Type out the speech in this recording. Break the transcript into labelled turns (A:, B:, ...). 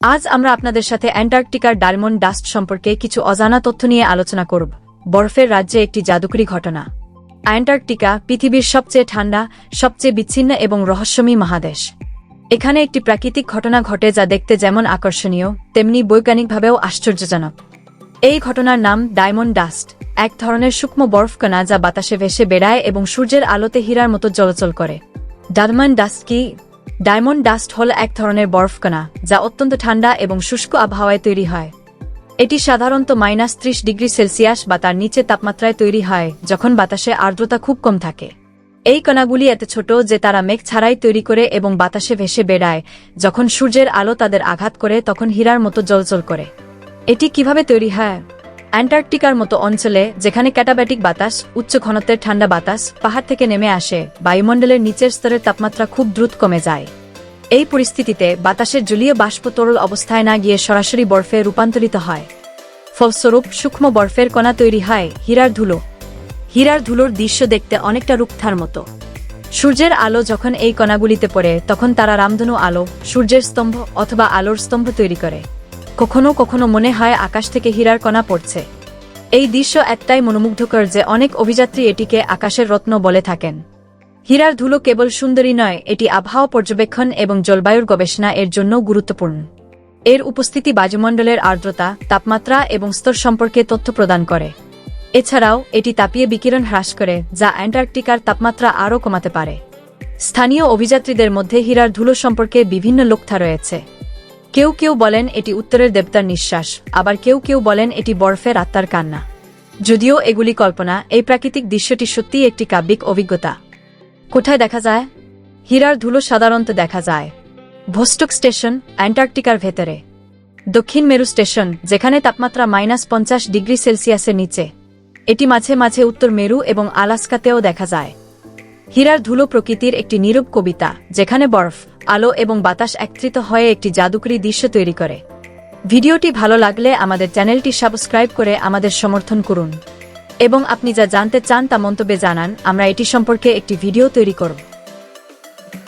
A: আজ আমরা আপনাদের সাথে অ্যান্টার্কটিকার ডায়মন্ড ডাস্ট সম্পর্কে কিছু অজানা তথ্য নিয়ে আলোচনা করব। বরফের রাজ্যে একটি জাদুকরী ঘটনা। অ্যান্টার্কটিকা পৃথিবীর সবচেয়ে ঠান্ডা, সবচেয়ে বিচ্ছিন্ন এবং রহস্যময়ী মহাদেশ। এখানে একটি প্রাকৃতিক ঘটনা ঘটে যা দেখতে যেমন আকর্ষণীয়, তেমনি বৈজ্ঞানিকভাবেও আশ্চর্যজনক। এই ঘটনার নাম ডায়মন্ড ডাস্ট, এক ধরনের সূক্ষ্ম বরফকণা যা বাতাসে ভেসে বেড়ায় এবং সূর্যের আলোতে হীরার মতো চলাচল করে। ডায়মন্ড ডাস্ট কি? ডায়মন্ড ডাস্ট হল এক ধরনের বরফকণা যা অত্যন্ত ঠান্ডা এবং শুষ্ক আবহাওয়ায় তৈরি হয়। এটি সাধারণত মাইনাস ত্রিশ ডিগ্রি সেলসিয়াস বা তার নিচে তাপমাত্রায় তৈরি হয়, যখন বাতাসে আর্দ্রতা খুব কম থাকে। এই কণাগুলি এত ছোট যে তারা মেঘ ছাড়াই তৈরি করে এবং বাতাসে ভেসে বেড়ায়। যখন সূর্যের আলো তাদের আঘাত করে, তখন হীরার মতো জলজল করে। এটি কীভাবে তৈরি হয়? অ্যান্টার্কটিকার মতো অঞ্চলে, যেখানে ক্যাটাব্যাটিক বাতাস, উচ্চ ঘনত্বের ঠান্ডা বাতাস, পাহাড় থেকে নেমে আসে, বায়ুমণ্ডলের নিচের স্তরের তাপমাত্রা খুব দ্রুত কমে যায়। এই পরিস্থিতিতে বাতাসের জলীয় বাষ্প তরল অবস্থায় না গিয়ে সরাসরি বরফে রূপান্তরিত হয়। ফলস্বরূপ, সূক্ষ্ম বরফের কণা তৈরি হয় হীরার ধুলো। হীরার ধুলোর দৃশ্য দেখতে অনেকটা রূপথার মতো। সূর্যের আলো যখন এই কণাগুলিতে পড়ে, তখন তারা রামধনু আলো, সূর্যের স্তম্ভ অথবা আলোর স্তম্ভ তৈরি করে। কখনো কখনো মনে হয় আকাশ থেকে হীরার কণা পড়ছে। এই দৃশ্য এতটাই মনোমুগ্ধকর যে অনেক অভিযাত্রী এটিকে আকাশের রত্ন বলে থাকেন। হীরার ধুলো কেবল সুন্দরী নয়, এটি আবহাওয়া পর্যবেক্ষণ এবং জলবায়ুর গবেষণা এর জন্য গুরুত্বপূর্ণ। এর উপস্থিতি বায়ুমণ্ডলের আর্দ্রতা, তাপমাত্রা এবং স্তর সম্পর্কে তথ্য প্রদান করে। এছাড়াও, এটি তাপিয়ে বিকিরণ হ্রাস করে, যা অ্যান্টার্কটিকার তাপমাত্রা আরও কমাতে পারে। স্থানীয় অভিযাত্রীদের মধ্যে হীরার ধুলো সম্পর্কে বিভিন্ন লোকথা রয়েছে। কেউ কেউ বলেন এটি উত্তরের দেবতার নিঃশ্বাস, আবার কেউ কেউ বলেন এটি বরফের আত্মার কান্না। যদিও এগুলি কল্পনা, এই প্রাকৃতিক দৃশ্যটি সত্যিই একটি কাব্যিক অভিজ্ঞতা। কোথায় দেখা যায়? হীরার ধুলো সাধারণত দেখা যায়। ভোস্টক স্টেশন, অ্যান্টার্কটিকার ভেতরে। দক্ষিণ মেরু স্টেশন, যেখানে তাপমাত্রা মাইনাস পঞ্চাশ ডিগ্রি সেলসিয়াসের নিচে। এটি মাঝে মাঝে উত্তর মেরু এবং আলাস্কাতেও দেখা যায়। হীরার ধুলো প্রকৃতির একটি নীরব কবিতা, যেখানে বরফ আলো এবং বাতাস একত্রিত হয়ে একটি জাদুকরী দৃশ্য তৈরি করে। ভিডিওটি ভালো লাগলে আমাদের চ্যানেলটি সাবস্ক্রাইব করে আমাদের সমর্থন করুন। এবং আপনি যা জানতে চান তা মন্তব্যে জানান, আমরা এটি সম্পর্কে একটি ভিডিও তৈরি করব।